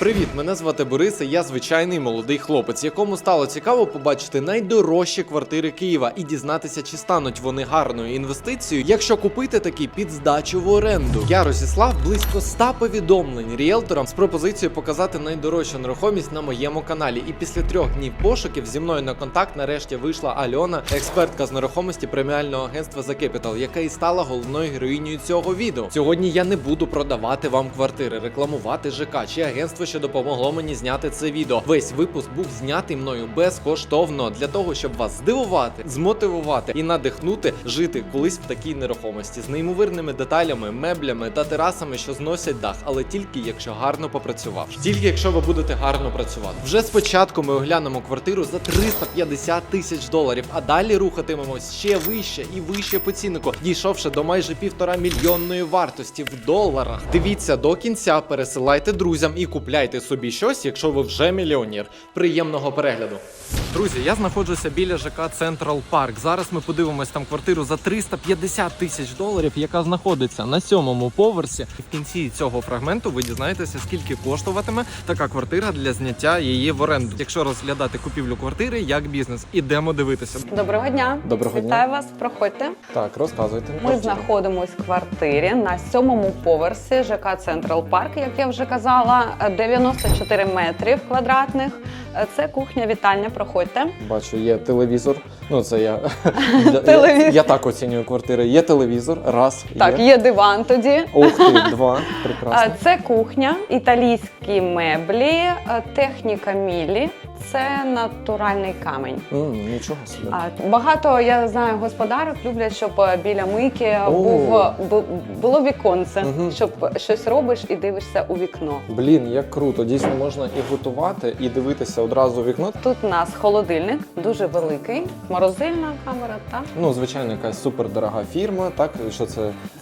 Привіт, мене звати Борис, і я звичайний молодий хлопець, якому стало цікаво побачити найдорожчі квартири Києва і дізнатися, чи стануть вони гарною інвестицією, якщо купити такі під здачу в оренду. Я розіслав близько 100 повідомлень ріелторам з пропозицією показати найдорожчу нерухомість на моєму каналі. І після трьох днів пошуків зі мною на контакт нарешті вийшла Альона, експертка з нерухомості преміального агентства The Capital, яка і стала головною героїнею цього відео. Сьогодні я не буду продавати вам квартири, рекламувати ЖК чи агентство, що допомогло мені зняти це відео. Весь випуск був знятий мною безкоштовно для того, щоб вас здивувати, змотивувати і надихнути жити колись в такій нерухомості з неймовірними деталями, меблями та терасами, що зносять дах, але тільки якщо гарно попрацювавши. Тільки якщо ви будете гарно працювати. Вже спочатку ми оглянемо квартиру за 350 тисяч доларів, а далі рухатимемось ще вище і вище по ціннику, дійшовши до майже півтора мільйонної вартості в доларах. Дивіться до кінця, пересилайте друзям і купляйте собі щось, якщо ви вже мільйонер. Приємного перегляду. Друзі, я знаходжуся біля ЖК Централ Парк. Зараз ми подивимось там квартиру за 350 тисяч доларів, яка знаходиться на сьомому поверсі. В кінці цього фрагменту ви дізнаєтеся, скільки коштуватиме така квартира для зняття її в оренду. Якщо розглядати купівлю квартири як бізнес, ідемо дивитися. Доброго дня. Доброго дня. Вітаю вас. Проходьте. Так, розказуйте. Ми знаходимось в квартирі на сьомому поверсі ЖК Централ Парк, як я вже казала, 94 метри квадратних. Це кухня, вітальня. Проходьте. Бачу, є телевізор. Ну це я Телевізор. я, я так оцінюю квартири. Є телевізор, раз. Так, є диван тоді. Ох ти, два. А, Прекрасно. Це кухня, італійські меблі, е, техніка мілі. Це натуральний камінь. М, нічого собі. А, Багато я знаю господарок люблять, щоб е, біля мийки О. був бу- було віконце, Мгм. щоб щось робиш і дивишся у вікно. Блін, як круто. Дійсно можна і готувати, і дивитися одразу вікно. Тут у нас холодильник дуже великий, морозильна камера. Так Ну, звичайно, якась супердорога фірма, так? Що це?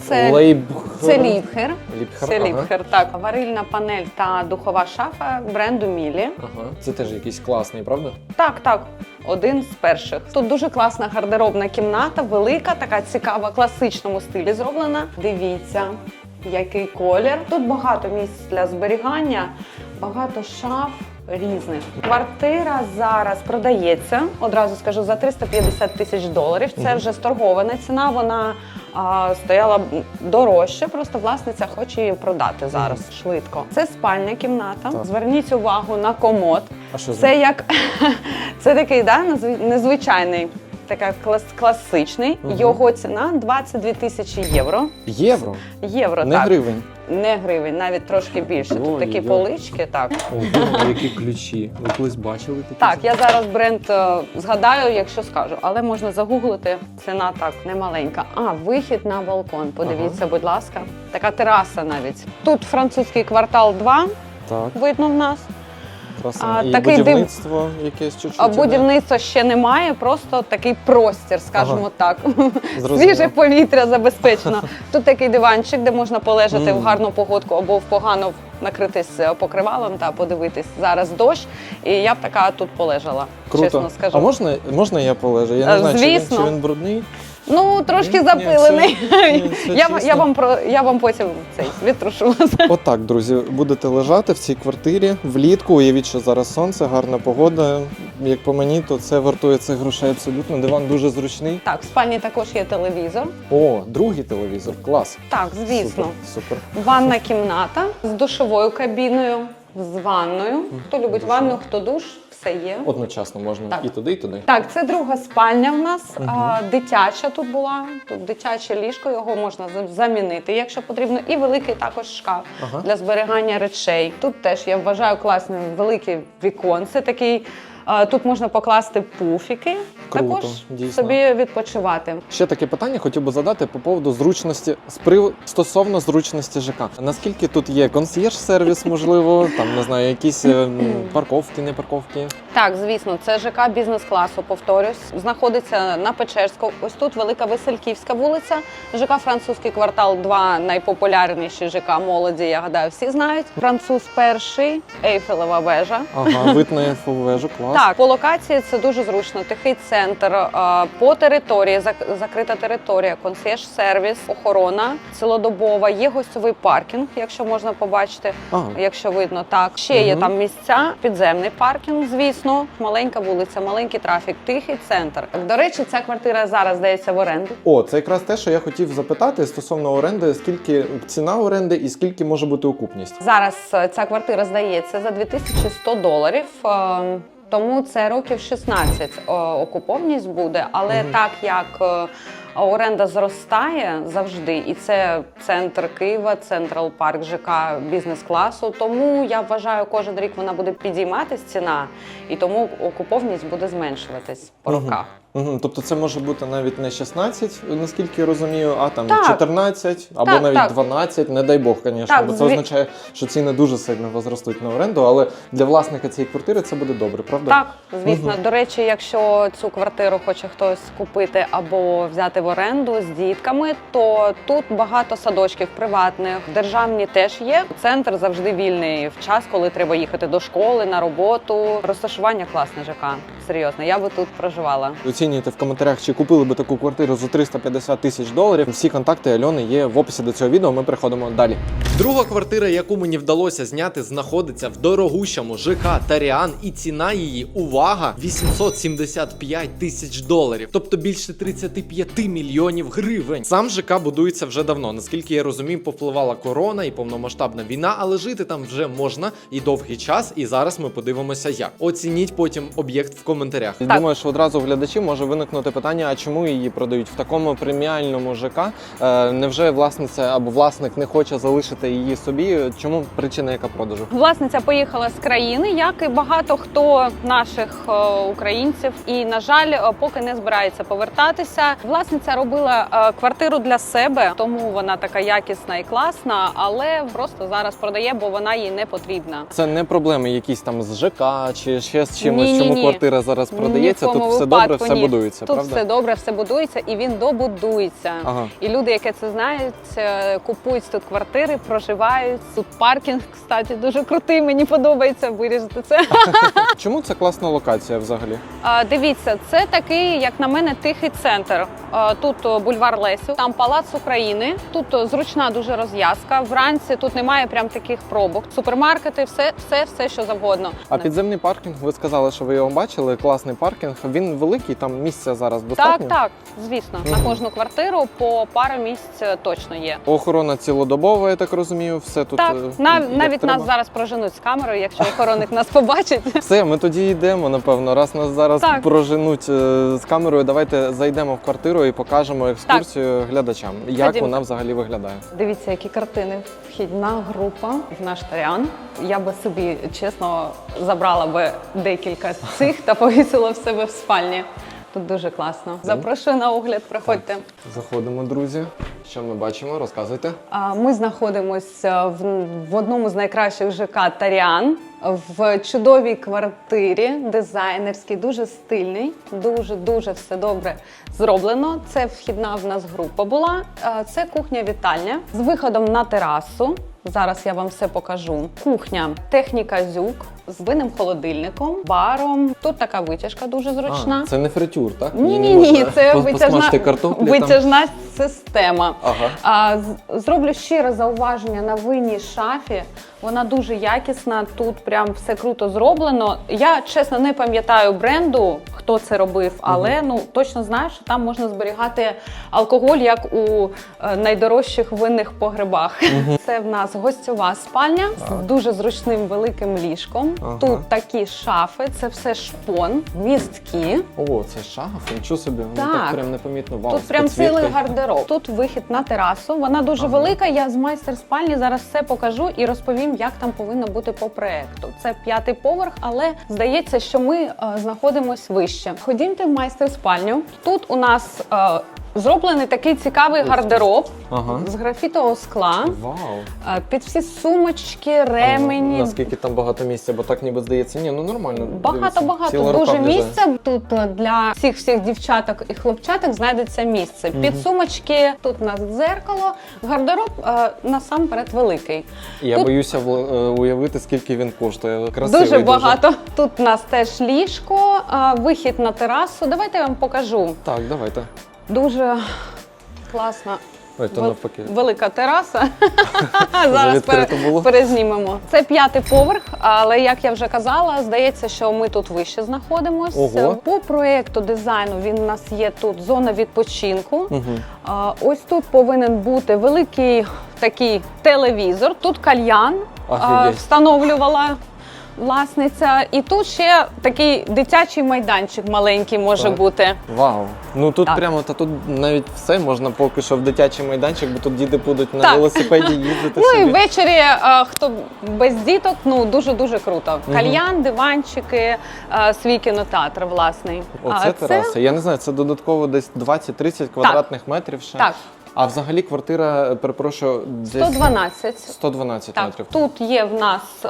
Це- Лейб... це ліпхер. Ліпхер, Це ага. ліпхер. Так, варильна панель та духова шафа бренду Мілі. Ага. Це теж якийсь класний, правда? Так, так. Один з перших. Тут дуже класна гардеробна кімната, велика, така цікава, класичному стилі зроблена. Дивіться, який колір. Тут багато місць для зберігання, багато шаф. Різних квартира зараз продається. Одразу скажу за 350 тисяч доларів. Це вже сторгована ціна. Вона а, стояла дорожче. Просто власниця хоче її продати зараз швидко. Це спальня кімната. Так. Зверніть увагу на комод. А що Це як це такий да, назв- незвичайний, така клас, класичний. Мгм. Його ціна 22 тисячі євро. євро? Євро, Не так. гривень. Не гривень, навіть трошки більше. Тут такі ой. полички, так. Ого, які ключі. Ви колись бачили такі? Так, я зараз бренд е, згадаю, якщо скажу, але можна загуглити. Ціна так немаленька. А, вихід на балкон. Подивіться, будь ласка. Така тераса навіть. Тут французький квартал 2 Так, видно в нас. Красиво. А, І такий будівництво якесь чуть-чуть. А іде. будівництва ще немає, просто такий простір, скажімо так. Зрозуміло. Свіже повітря забезпечено. Тут такий диванчик, де можна полежати в гарну погодку або в погано накритись е, покривалом та подивитись. Зараз дощ, і я б така тут полежала. Круто. Чесно скажу. А можна, можна я полежу? Я Е, не знаю, чи він, звісно. чи він брудний. Ну трошки запилений. ні, я, я вам про я вам потім цей відтрушу. Отак, друзі, будете лежати в цій квартирі влітку. Уявіть, що зараз сонце, гарна погода. Як по мені, то це вартує цих грошей абсолютно. Диван дуже зручний. Так, в спальні також є телевізор. О, другий телевізор, клас. Так, звісно. Супер. супер. Ванна кімната з душовою кабіною, з ванною. Хто любить ванну, хто душ, все є. Одночасно можна Так. і туди, і туди. Так, це друга спальня в нас. Угу. А, дитяча тут була. Тут дитяче ліжко, його можна замінити, якщо потрібно. І великий також шкаф Ага. для зберігання речей. Тут теж я вважаю класним велике віконце. Такий тут можна покласти пуфіки. Круто, також дійсно. собі відпочивати. Ще таке питання хотів би задати по поводу зручності з прив... стосовно зручності ЖК. Наскільки тут є консьєрж-сервіс, можливо, там не знаю, якісь е, парковки, не парковки. Так, звісно, це ЖК бізнес-класу, повторюсь. Знаходиться на Печерську. Ось тут велика Весельківська вулиця. ЖК Французький квартал 2 найпопулярніші ЖК молоді, я гадаю, всі знають. Француз перший, Ейфелева вежа. Ага, вид на ейфелеву вежу, клас. Так, по локації це дуже зручно. Тихий центр, е, по території, зак- закрита територія, консьєрж-сервіс, охорона цілодобова, є гостьовий паркінг, якщо можна побачити, Ага. якщо видно так. Ще є там місця, підземний паркінг, звісно, маленька вулиця, маленький трафік, тихий центр. До речі, ця квартира зараз здається в оренду. О, це якраз те, що я хотів запитати стосовно оренди, скільки ціна оренди і скільки може бути окупність. Зараз е, ця квартира здається за 2100 доларів. Е, Тому це років 16 окупованість окуповність буде. Але так як е, оренда зростає завжди, і це центр Києва, Централ Парк ЖК бізнес-класу. Тому я вважаю, кожен рік вона буде підійматися ціна, і тому окуповність буде зменшуватись по Мгм. роках. Угу, тобто це може бути навіть не 16, наскільки я розумію, а там Так. 14 або Так, навіть так. 12, не дай Бог, звісно, Так, бо це зві- означає, що ціни дуже сильно возростуть на оренду, але для власника цієї квартири це буде добре, правда? Так, звісно. До речі, якщо цю квартиру хоче хтось купити або взяти в оренду з дітками, то тут багато садочків приватних, державні теж є. Центр завжди вільний в час, коли треба їхати до школи, на роботу. Розташування класне ЖК. Серйозно, я би тут проживала. Оцінюйте в коментарях, чи купили би таку квартиру за 350 тисяч доларів. Всі контакти Альони є в описі до цього відео. Ми переходимо далі. Друга квартира, яку мені вдалося зняти, знаходиться в дорогущому ЖК Таріан, і ціна її увага 875 тисяч доларів, тобто більше 35 мільйонів гривень. Сам ЖК будується вже давно. Наскільки я розумію, повпливала корона і повномасштабна війна, але жити там вже можна і довгий час. І зараз ми подивимося, як оцініть потім об'єкт в коментарях. Так. Думаю, що одразу в глядачів може виникнути питання: а чому її продають в такому преміальному ЖК? Е, невже власниця або власник не хоче залишити її собі? Чому причина яка продажу? Власниця поїхала з країни, як і багато хто наших е, українців, і на жаль, е, поки не збирається повертатися. Власниця робила е, квартиру для себе, тому вона така якісна і класна, але просто зараз продає, бо вона їй не потрібна. Це не проблеми якісь там з ЖК чи ще з чимось, Ні-ні-ні. чому квартира зараз продається. Тут все добре, все ні. будується, Тут правда? все добре, все будується, і він добудується. Ага. І люди, які це знають, е, купують тут квартири, проживають. Тут паркінг, кстати, дуже крутий. Мені подобається вирізати це. Чому це класна локація взагалі? А, Дивіться, це такий, як на мене, тихий центр. А, Тут бульвар Лесю, там палац України. Тут зручна дуже розв'язка. Вранці тут немає прям таких пробок. Супермаркети, все, все, все, що завгодно. А підземний паркінг, ви сказали, що ви його бачили. Класний паркінг. Він великий, там місця зараз достатньо. так, так, звісно, на кожну квартиру по пару місць е, точно є. Охорона цілодобова, я так розумію. Все тут Так, е, нав- навіть треба. нас зараз проженуть з камерою, якщо охоронник нас побачить. Все, ми тоді йдемо, напевно. Раз нас зараз Так. проженуть е, з камерою, давайте зайдемо в квартиру і покажемо екскурсію глядачам, як Ходімо. вона взагалі виглядає. Дивіться, які картини. Вхідна група в наш таріан. Я би собі чесно забрала би декілька з цих та повісила в себе в спальні. Тут дуже класно. Запрошую на огляд, приходьте. Заходимо, друзі. Що ми бачимо? Розказуйте. А, Ми знаходимося в, в одному з найкращих ЖК Таріан в чудовій квартирі, дизайнерській, дуже стильний, дуже дуже все добре зроблено. Це вхідна в нас група була. Це кухня-вітальня з виходом на терасу. Зараз я вам все покажу. Кухня, техніка зюк з винним холодильником, баром. Тут така витяжка дуже зручна. А, це не фритюр, так? Ні, ні, ні, це витяжна, картоплі там. витяжна система. Ага. А, зроблю щире зауваження на винній шафі. Вона дуже якісна. Тут прям все круто зроблено. Я чесно не пам'ятаю бренду, хто це робив, але ну точно знаю, що там можна зберігати алкоголь, як у е, найдорожчих винних погребах. Це в нас гостьова спальня з дуже зручним великим ліжком. Ага. Тут такі шафи, це все шпон, містки. О, це шаф, нічого собі. Ну, Так. так прям непомітно. Вау, Тут прям цілий гардероб. Тут вихід на терасу. Вона дуже Ага. велика. Я з майстер спальні зараз все покажу і розповім, як там повинно бути по проекту. Це п'ятий поверх, але здається, що ми е, знаходимось вище. Ходімте в майстер спальню. Тут у нас е, Зроблений такий цікавий гардероб Ага. з графітового скла. Вау. Е, Під всі сумочки, ремені. Наскільки там багато місця, бо так ніби здається, ні, ну нормально. Багато-багато ціла рука дуже влізе. місця. Тут е, для всіх всіх дівчаток і хлопчаток знайдеться місце. Під сумочки тут у нас дзеркало, гардероб е, насамперед великий. Я Тут- боюся вл- е, уявити, скільки він коштує. Красивий дуже багато. Тут у нас теж ліжко, е, вихід на терасу. Давайте я вам покажу. Так, давайте. Дуже класна. Ой, то вел- навпаки. Велика тераса. Зараз відкрито було. перезнімемо. Це п'ятий поверх, але як я вже казала, здається, що ми тут вище знаходимося. Ого. По проєкту дизайну він у нас є тут зона відпочинку. Угу. А, Ось тут повинен бути великий такий телевізор. Тут кальян а, Офігеть. встановлювала. Власниця, і тут ще такий дитячий майданчик маленький може Так. бути. Вау. Ну тут Так. прямо та тут навіть все можна поки що в дитячий майданчик, бо тут діти будуть на Так. велосипеді їздити Ну і собі. ввечері, е, хто без діток, ну дуже дуже круто. Кальян, диванчики, е, свій кінотеатр власний. Оце тераса. Я не знаю, це додатково десь 20-30 квадратних метрів ще. Так. А взагалі квартира, е, перепрошую, десь 112. 112 Так, метрів. тут є в нас е,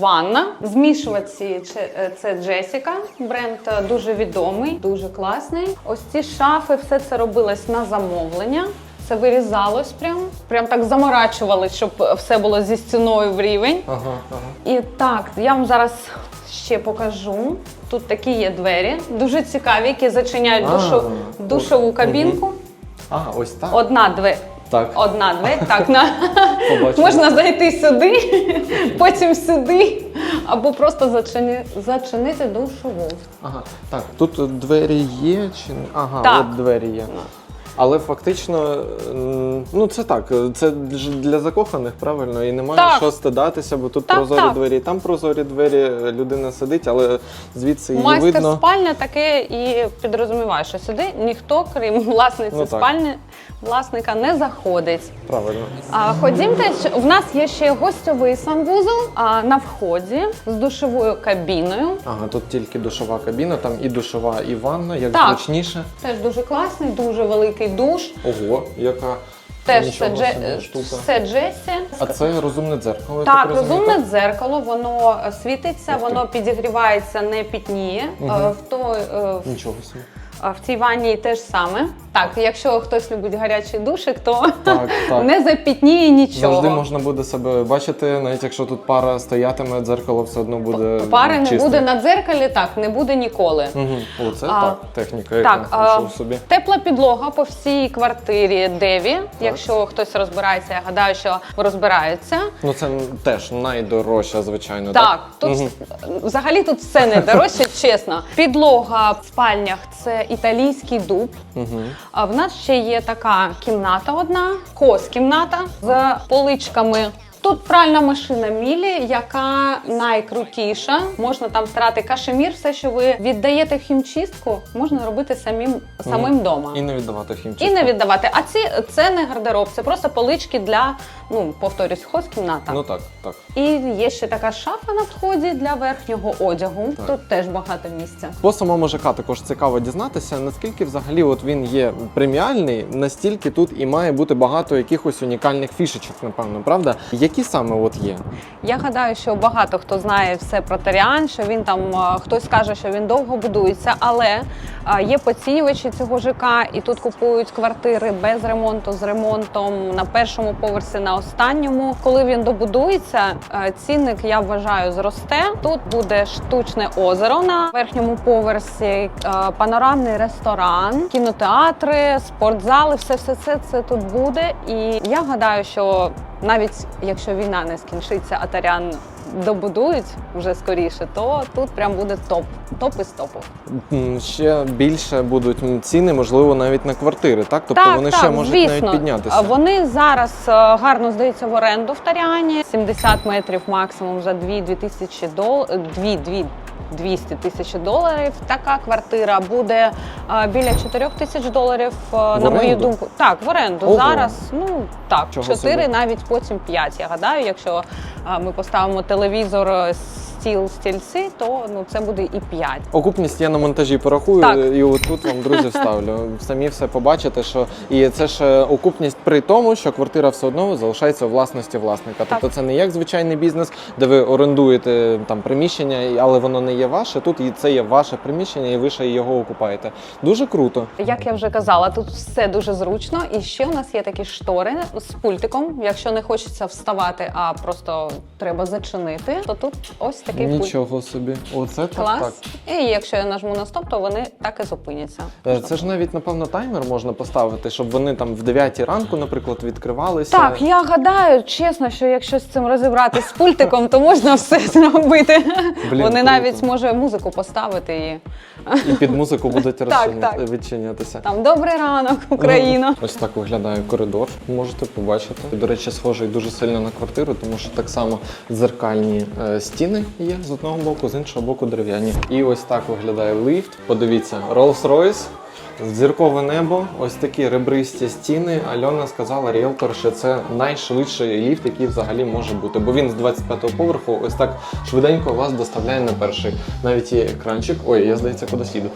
ванна. Змішувачі це- е, це Джесіка. Бренд е, дуже відомий, дуже класний. Ось ці шафи, все це робилось на замовлення. Це вирізалось прям, прям так заморачувалось, щоб все було зі стіною в рівень. Ага, ага. І так, я вам зараз ще покажу. Тут такі є двері, дуже цікаві, які зачиняють душу, душову кабінку. А, ось так. Одна двері. Так. Одна двері, так на Побачимо. можна зайти сюди, потім сюди, або просто зачини, зачинити душову. Ага. Так, тут двері є чи? Ага, Так. от двері є. Але фактично, ну це так, це для закоханих, правильно, і немає Так. що стидатися, бо тут Так, прозорі так. двері, і там прозорі двері, людина сидить, але звідси її Майстер видно. спальня таке і підрозуміває, що сюди ніхто, крім власниці Ну, спальні, власника не заходить. Правильно. А, ходімте, в нас є ще гостьовий санвузол а, на вході з душовою кабіною. Ага, тут тільки душова кабіна, там і душова, і ванна, як Так. зручніше. Теж дуже класний, дуже великий душ. Ого, яка Теж це, Дже... все Джесі. А це розумне дзеркало. Так, розумію, розумне дзеркало, воно е, світиться, Ух воно підігрівається, не пітніє. Е, В, той, в... Нічого собі. в цій ванні теж саме. Так, якщо хтось любить гарячий душик, то Так, так. не запітніє нічого. Завжди можна буде себе бачити, навіть якщо тут пара стоятиме, дзеркало все одно буде. Пари не чисте. буде на дзеркалі, так, не буде ніколи. Угу. Оце А, так, техніка, Так, а, пішов собі. тепла підлога по всій квартирі Деві. Якщо хтось розбирається, я гадаю, що розбирається. Ну це теж найдорожча, звичайно. Так, тут Мгм. взагалі тут все найдорожче, чесно. Підлога в спальнях це італійський дуб. Угу. А в нас ще є така кімната одна, кос-кімната з поличками. Тут пральна машина Мілі, яка найкрутіша. Можна там стирати кашемір, все, що ви віддаєте в хімчистку, можна робити самим самим вдома. І не віддавати хімчистку. І не віддавати. А ці це не гардероб, це просто полички для, ну повторюсь, хоз-кімната. Ну так, так. І є ще така шафа на вході для верхнього одягу. Так. Тут теж багато місця. По самому ЖК також цікаво дізнатися, наскільки взагалі от він є преміальний, настільки тут і має бути багато якихось унікальних фішечок, напевно, правда? Які саме от є? Я гадаю, що багато хто знає все про Таріан, що він там е, хтось каже, що він довго будується, але е, є поцінювачі цього ЖК, і тут купують квартири без ремонту, з ремонтом на першому поверсі, на останньому. Коли він добудується, е, цінник я вважаю зросте. Тут буде штучне озеро на верхньому поверсі, е, панорамний ресторан, кінотеатри, спортзали, все, все це, це тут буде. І я гадаю, що навіть якщо війна не скінчиться, а Тарян добудують вже скоріше, то тут прям буде топ. Топ із топу. Ще більше будуть ціни, можливо, навіть на квартири, так? Тобто так, вони так, ще можуть звісно. навіть піднятися. Вони зараз е, гарно здаються в оренду в Таріані. 70 метрів максимум за 2 тисячі дол... 2, 2, 200 тисяч доларів. Така квартира буде е, біля 4 тисяч доларів, е, на мою думку. Так, в оренду. Ого. Зараз, ну так, Чого 4, собі. навіть потім 5. Я гадаю, якщо е, ми поставимо телевізор стіл, стільці, то ну це буде і 5. Окупність я на монтажі порахую Так. і отут вам, друзі, вставлю. Самі все побачите, що і це ж е, окупність при тому, що квартира все одно залишається у власності власника. Тобто це не як звичайний бізнес, де ви орендуєте там приміщення, але воно не є ваше. Тут і це є ваше приміщення, і ви ще його окупаєте. Дуже круто. Як я вже казала, тут все дуже зручно. І ще у нас є такі штори з пультиком. Якщо не хочеться вставати, а просто треба зачинити, то тут ось такий пульт. Нічого собі. Оце так Клас. так. І якщо я нажму на стоп, то вони так і зупиняться. Е, Це ж навіть напевно таймер можна поставити, щоб вони там в 9 ранку, наприклад, відкривалися. Так, я гадаю, чесно, що якщо з цим розібратися з пультиком, то можна все зробити. Блін, Вони навіть може музику поставити і І під музику будуть Так, так. відчинятися. там добрий ранок, Україна. Ось так виглядає коридор. Можете побачити. До речі, схожий дуже сильно на квартиру, тому що так само дзеркальні е, стіни є з одного боку, з іншого боку дерев'яні. І ось так виглядає ліфт. Подивіться, Rolls-Royce. Зіркове небо, ось такі ребристі стіни. Альона сказала ріелтор, що це найшвидший ліфт, який взагалі може бути. Бо він з 25-го поверху ось так швиденько вас доставляє на перший. Навіть є екранчик. Ой, я здається, кудись їду.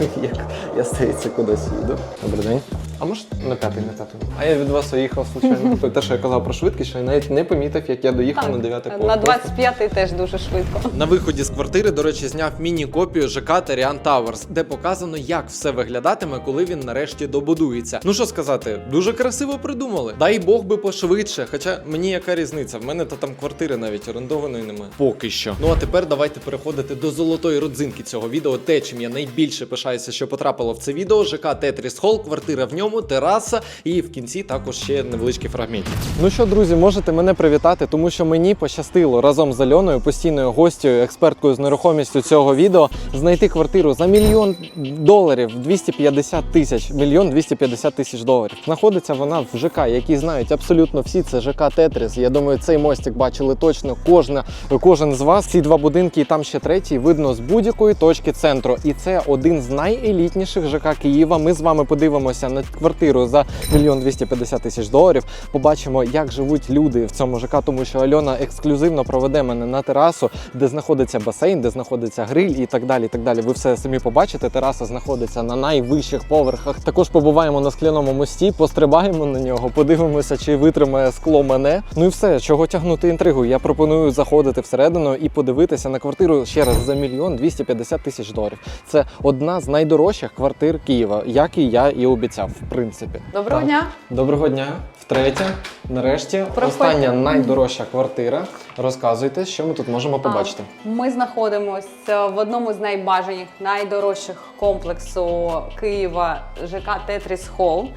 Я здається, кудись їду. Добрий день. А може на п'ятий, на п'ятий. А я від вас уїхав случайно. Те, що я казав про швидкість, що я навіть не помітив, як я доїхав на 9 поверх. на 25-й теж дуже швидко. На виході з квартири, до речі, зняв міні-копію ЖК Теріан Тауерс, де показано, як все виглядатиме, коли він нарешті добудується. Ну що сказати, дуже красиво придумали. Дай Бог би пошвидше. Хоча мені яка різниця, в мене то там квартири навіть орендованої немає. Поки що. Ну а тепер давайте переходити до золотої родзинки цього відео. Те, чим я найбільше пишаюся, що потрапило в це відео. ЖК Тетріс Холл, квартира в ньому, тераса, і в кінці також ще невеличкий фрагмент. Ну що, друзі, можете мене привітати, тому що мені пощастило разом з Альоною, постійною гостю, експерткою з нерухомістю цього відео, знайти квартиру за мільйон доларів 250 тисяч. Мільйон 250 тисяч доларів. Знаходиться вона в ЖК, який знають абсолютно всі. Це ЖК Тетріс. Я думаю, цей мостик бачили точно кожна, кожен з вас. Ці два будинки, і там ще третій, видно з будь-якої точки центру. І це один з найелітніших ЖК Києва. Ми з вами подивимося на квартиру за мільйон 250 тисяч доларів. Побачимо, як живуть люди в цьому ЖК, тому що Альона ексклюзивно проведе мене на терасу, де знаходиться басейн, де знаходиться гриль і так далі. І так далі. Ви все самі побачите. Тераса знаходиться на найвищих поверхах. Також побуваємо на скляному мості, пострибаємо на нього, подивимося, чи витримає скло мене. Ну і все, чого тягнути інтригу. Я пропоную заходити всередину і подивитися на квартиру ще раз за мільйон 250 тисяч доларів. Це одна з найдорожчих квартир Києва, як і я і обіцяв, в принципі. Доброго Так. дня. Доброго дня. Втретє, нарешті, Проходьте. остання найдорожча квартира. Розказуйте, що ми тут можемо побачити. А, Ми знаходимося в одному з найбажаних, найдорожчих комплексу Києва ЖК Тетріс Холл.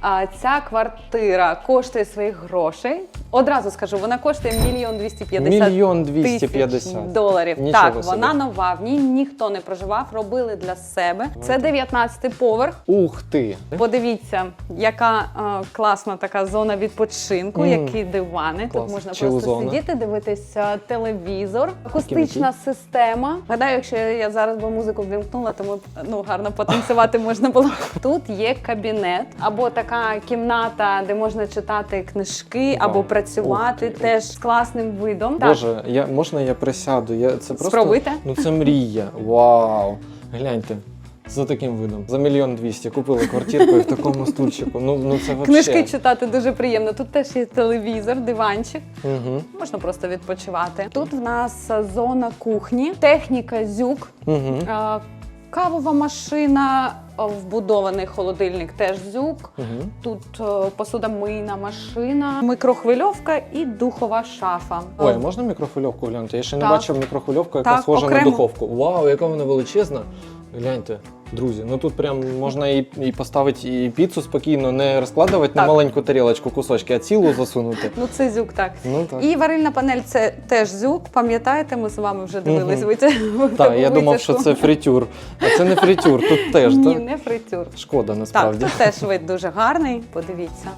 А, Ця квартира коштує своїх грошей. Одразу скажу, вона коштує мільйон двісті п'ятдесят Мільйон тисяч 250. доларів. Нічого так, собі. вона нова, в ній ніхто не проживав, робили для себе. Це 19-й поверх. Ух ти! Подивіться, яка е, класна така зона відпочинку, Мгм. які дивани. Клас. Тут можна Chill просто зона. сидіти, дивитися телевізор, акустична система. Гадаю, якщо я зараз би музику ввімкнула, то ми ну гарно потанцювати можна було. Тут є кабінет або така кімната, де можна читати книжки або працювати, теж з класним видом. Боже, я можна я присяду? Я це просто Спробуйте. ну це мрія. Вау! Гляньте. За таким видом. За мільйон двісті купили квартирку і в такому стульчику. Ну, ну це вообще. Книжки читати дуже приємно. Тут теж є телевізор, диванчик. Угу. Можна просто відпочивати. Тут в нас зона кухні, техніка зюк, Угу. Кавова машина, вбудований холодильник теж зюк. Угу. Тут е, посудомийна машина, мікрохвильовка і духова шафа. Ой, а можна мікрохвильовку глянути? Я ще не Так. бачив мікрохвильовку, яка Так, схожа окремо. на духовку. Вау, яка вона величезна. Гляньте, друзі, ну тут прям можна і, і поставити і піцу спокійно, не розкладувати на Так. маленьку тарілочку кусочки, а цілу засунути. Ну, це зюк, так. Ну так. І варильна панель це теж зюк. Пам'ятаєте, ми з вами вже дивились Мгм. витя- Так, я думав, що це фритюр. А це не фритюр, тут теж, Ні, так? не фритюр. Шкода Так, насправді. тут теж вид дуже гарний. Подивіться.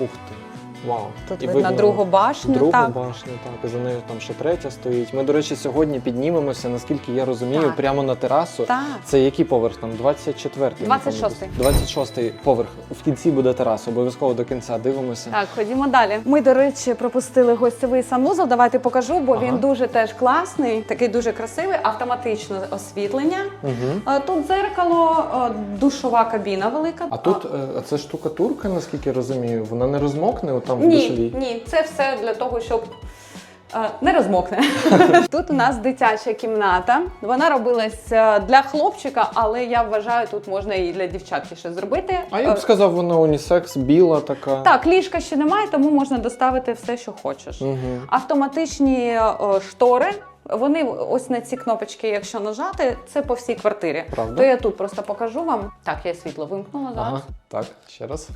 Ух ти. Вау. Тут І видно другу башню. Другу так. башню, так, і за нею там ще третя стоїть. Ми, до речі, сьогодні піднімемося, наскільки я розумію, Так. прямо на терасу. Так. Це який поверх там? 24-й? 26-й. 26-й поверх. В кінці буде тераса. Обов'язково до кінця дивимося. Так, ходімо далі. Ми, до речі, пропустили гостєвий санузел. Давайте покажу, бо Ага. він дуже теж класний, такий дуже красивий, автоматичне освітлення. Угу. Е, Тут дзеркало, е, душова кабіна велика. А тут е, а це штукатурка, наскільки я розумію, вона не розмокне отам в ні, душовій? ні, це все для того, щоб. е, Не розмокне. Тут у нас дитяча кімната. Вона робилась е, для хлопчика, але я вважаю, тут можна і для дівчатки ще зробити. А я б Е, сказав, вона унісекс, біла така. Так, ліжка ще немає, тому можна доставити все, що хочеш. Автоматичні е, штори. Вони ось на ці кнопочки, якщо нажати, це по всій квартирі. Правда? То я тут просто покажу вам. Так, я світло вимкнула зараз. Ага, так, ще раз.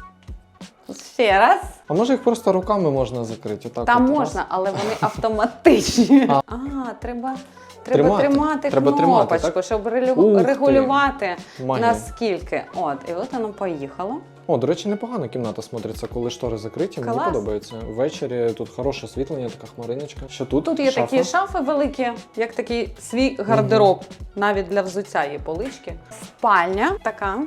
Ще раз. А може їх просто руками можна закрити? Отак Там от раз? можна, але вони автоматичні. А. А, треба. Треба Тримати. тримати, Треба тримати, кнопочку, так? щоб Ух ти. регулювати Магія. наскільки. От, і от воно поїхало. О, до речі, непогана кімната смотриться, коли штори закриті. Мені Клас. подобається. Ввечері тут хороше освітлення, така хмариночка. Що тут? Тут є Шафа? такі шафи великі, як такий свій гардероб, навіть для взуття є полички. Спальня така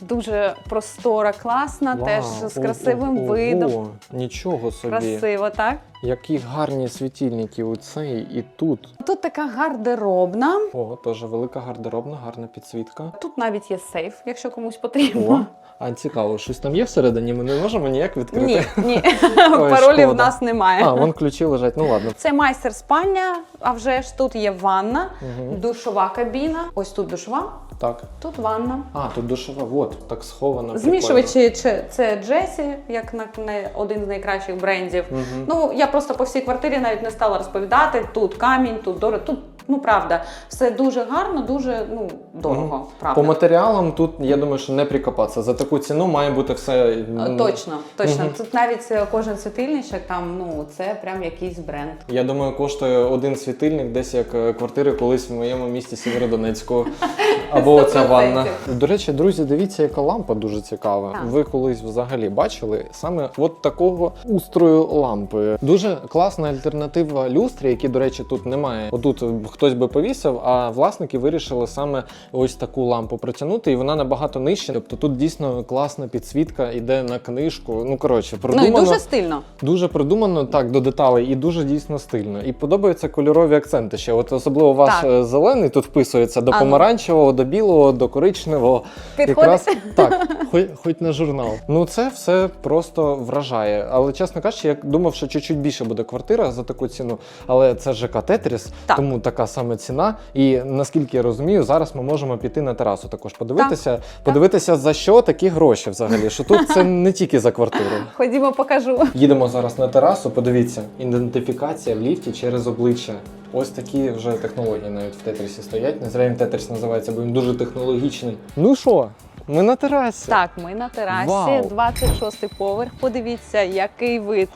дуже простора, класна, Вау, теж з о, красивим о, видом. О, Нічого собі. Красиво, так? Які гарні світильники у цей і тут. Тут така гардеробна. О, теж велика гардеробна, гарна підсвітка. Тут навіть є сейф, якщо комусь О, потрібно. А цікаво, щось там є всередині, ми не можемо ніяк відкрити. Ні, ні, Ой, паролів в нас немає. А, вон ключі лежать. Ну ладно. Це майстер спальня, а вже ж тут є ванна, Угу. душова кабіна. Ось тут душова, Так. тут ванна. А, тут душова, от, так схована. Змішувачі чи- це Джесі, як на, на один з найкращих брендів. Угу. Ну я просто по всій квартирі навіть не стала розповідати. Тут камінь, тут дорого. Тут ну правда, все дуже гарно, дуже ну дорого. Правда. По матеріалам тут, я думаю, що не прикопатися. За таку ціну має бути все. Точно, точно. Мгм. Тут навіть е, кожен світильничок, там ну це прям якийсь бренд. Я думаю, коштує один світильник, десь як е, квартири колись в моєму місті Сєвєродонецьку. Або оця 100%. ванна. До речі, друзі, дивіться, яка лампа дуже цікава. Так. Ви колись взагалі бачили саме от такого устрою лампи. Дуже класна альтернатива люстрі, які, до речі, тут немає. Отут хтось би повісив, а власники вирішили саме ось таку лампу протягнути, і вона набагато нижча. Тобто тут дійсно класна підсвітка, іде на книжку. Ну коротше, продумано. Ну і дуже стильно. Дуже продумано так до деталей і дуже дійсно стильно. І подобаються кольорові акценти ще. От особливо ваш Так. е, зелений тут вписується до А, помаранчевого, до білого, до коричневого. Підходить? так, хоч, хоч на журнал. Ну це все просто вражає. Але чесно кажучи, я думав, що чуть-чуть більше буде квартира за таку ціну. Але це ЖК Тетріс, Так. тому така саме ціна. І наскільки я розумію, зараз ми можемо піти на терасу також подивитися, подивитися за що такі гроші взагалі. Що тут це не тільки за квартиру. Ходімо, покажу. Їдемо зараз на терасу. Подивіться, ідентифікація в ліфті через обличчя. Ось такі вже технології навіть в тетрісі стоять. Не зря він тетріс називається, бо він дуже технологічний. Ну що, ми на терасі. Так, ми на терасі, Вау. 26 поверх. Подивіться, який вид.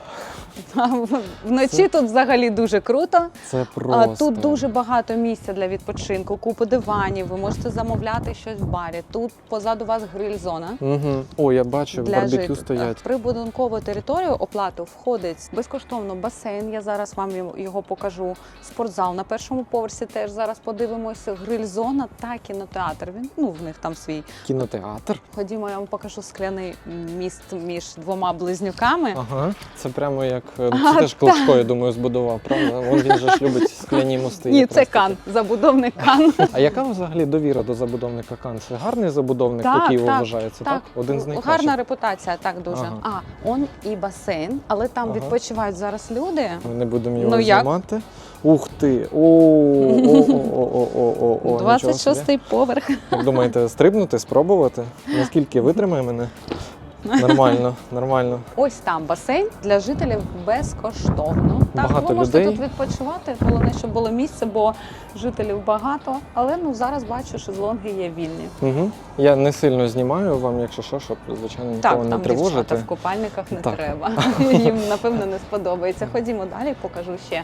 Вночі тут взагалі дуже круто. Це просто. Тут дуже багато місця для відпочинку, купу диванів. Ви можете замовляти щось в барі. Тут позаду вас гриль-зона. Угу. О, я бачу, Для барбекю стоять. В прибудинкову територію оплату входить безкоштовно басейн. Я зараз вам його- його покажу. Спортзал на першому поверсі теж зараз подивимося. Гриль-зона та кінотеатр. Він ну в них там свій. Кінотеатр. Ходімо, я вам покажу скляний міст між двома близнюками. Ага. Це прямо як е, А, це теж Клочко, я думаю, збудував, правда? Вон він же ж любить скляні мости. Ні, це кан, забудовник кан. А яка взагалі довіра до забудовника Кан? Це гарний забудовник Так, Києву так, вважається, так? Один з найкращих. Гарна репутація, так дуже. Ага. А, он і басейн, але там Ага. відпочивають зараз люди. Ми не будемо його Ну, як? знімати. Ух ти! О, о, о, о, о, о, о, нічого собі. 26-й поверх. Як думаєте, стрибнути, спробувати? Наскільки витримає мене? Нормально, нормально. Ось там басейн для жителів безкоштовно. Так, Багато ви можете людей. тут відпочивати. Головне, щоб було місце, бо жителів багато. Але ну зараз бачу, шезлонги є вільні. Угу. Я не сильно знімаю вам, якщо що, щоб звичайно нікого так, не там тривожити. дівчата в купальниках не Так. треба. Їм напевно не сподобається. Ходімо далі, покажу ще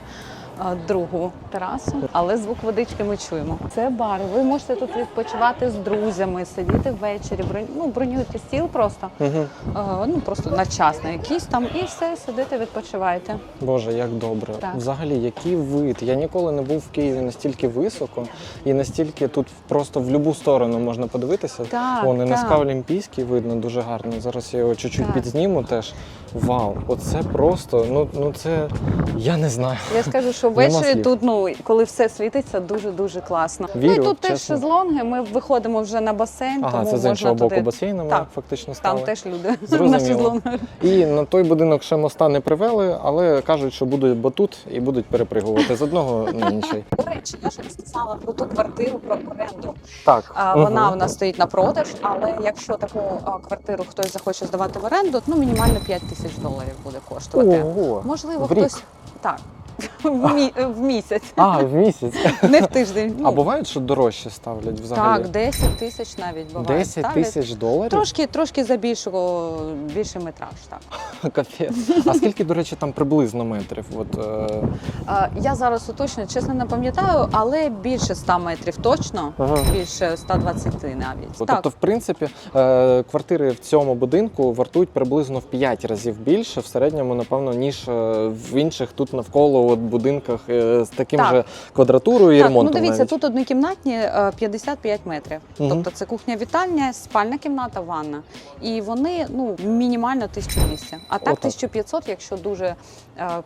другу терасу, але звук водички ми чуємо. Це бар. Ви можете тут відпочивати з друзями, сидіти ввечері, бронь... ну, бронюєте стіл просто, Угу. а, ну просто на час на якийсь там, і все, сидите, відпочиваєте. Боже, як добре. Так. Взагалі, який вид. Я ніколи не був в Києві настільки високо і настільки тут просто в будь-яку сторону можна подивитися. Так, Вон і так. Олімпійський видно дуже гарно. Зараз я його чуть-чуть підзніму теж. Вау, оце просто, ну, ну це я не знаю. Я скажу, що Нема ввечері слів. тут, ну коли все світиться, дуже дуже класно. ну і тут теж шезлонги. Ми виходимо вже на басейн, Ага, тому це з іншого можна боку туди. басейну ми Так. фактично стали. Там теж люди на шезлонгах. І на той будинок ще моста не привели, але кажуть, що будуть батут і будуть перепригувати з одного на інший. До речі, я ж розказала про ту квартиру про оренду. Так, А. Вона у нас стоїть на продаж, але якщо таку квартиру хтось захоче здавати в оренду, ну мінімально 5 тисяч доларів буде коштувати. Ого. Можливо, в рік? хтось так в, мі- в місяць, А, в місяць. не в тиждень. А Ну, бувають, що дорожче ставлять взагалі? так, 10 тисяч навіть буває. 10 ставлять. тисяч доларів? Трошки, трошки за більшого, більший метраж. Так Капець. А скільки, до речі, там приблизно метрів? От, е... а, я зараз уточню, чесно не пам'ятаю, але більше 100 метрів точно, Ага. більше 120 навіть. так. Тобто, в принципі, е, квартири в цьому будинку вартують приблизно в 5 разів більше в середньому, напевно, ніж е, в інших тут навколо от, будинках е, з таким Так. же квадратурою і Так, ну дивіться, навіть. тут однокімнатні е, 55 метрів. Угу. Тобто це кухня вітальня, спальна кімната, ванна. І вони ну мінімально 1200. А так Отак. 1500, якщо дуже е,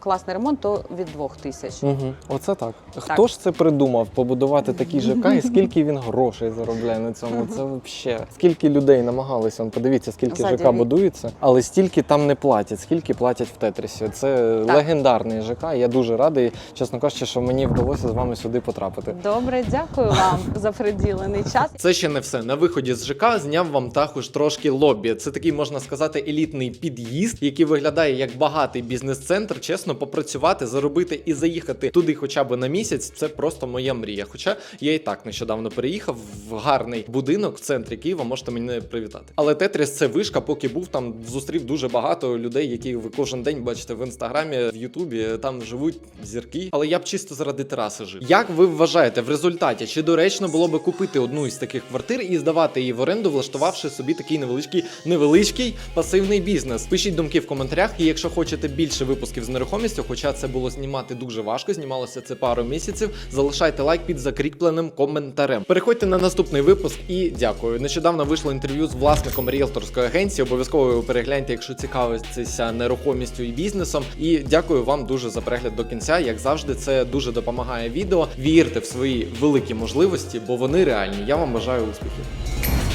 класний ремонт, то від 2000. Угу. Оце так. Хто ж це придумав побудувати такий ЖК і скільки він грошей заробляє на цьому? Це взагалі. Скільки людей намагалися, он, подивіться, скільки Ззаді ЖК будується, але стільки там не платять, скільки платять в Тетрісі. Це Так. легендарний ЖК. Я дуже радий, чесно кажучи, що мені вдалося з вами сюди потрапити. Добре, дякую вам за приділений час. Це ще не все. На виході з ЖК зняв вам також трошки лобі. Це такий, можна сказати, елітний під'їзд, який виглядає як багатий бізнес-центр. Чесно, попрацювати, заробити і заїхати туди хоча б на місяць. Це просто моя мрія. Хоча я і так нещодавно переїхав в гарний будинок в центрі Києва. Можете мене привітати. Але Тетріс це вишка, поки був там, зустрів дуже багато людей, які ви кожен день бачите в інстаграмі, в Ютубі. Там живуть зірки. Але я б чисто заради тераси жив. Як ви вважаєте, в результаті чи доречно було би купити одну із таких квартир і здавати її в оренду, влаштувавши собі такий невеличкий невеличкий пасивний бізнес? Пишіть думки в коментарях. І якщо хочете більше випусків з нерухомістю, хоча це було знімати дуже важко, знімалося це пару місяців. Залишайте лайк під закріпленим коментарем. Переходьте на наступний випуск і дякую. Нещодавно вийшло інтерв'ю з власником ріелторської агенції. Обов'язково його перегляньте, якщо цікавитеся нерухомістю і бізнесом. І дякую вам дуже за перегляд до кінця. Як завжди, це дуже допомагає відео. Вірте в свої великі можливості, бо вони реальні. Я вам бажаю успіхів.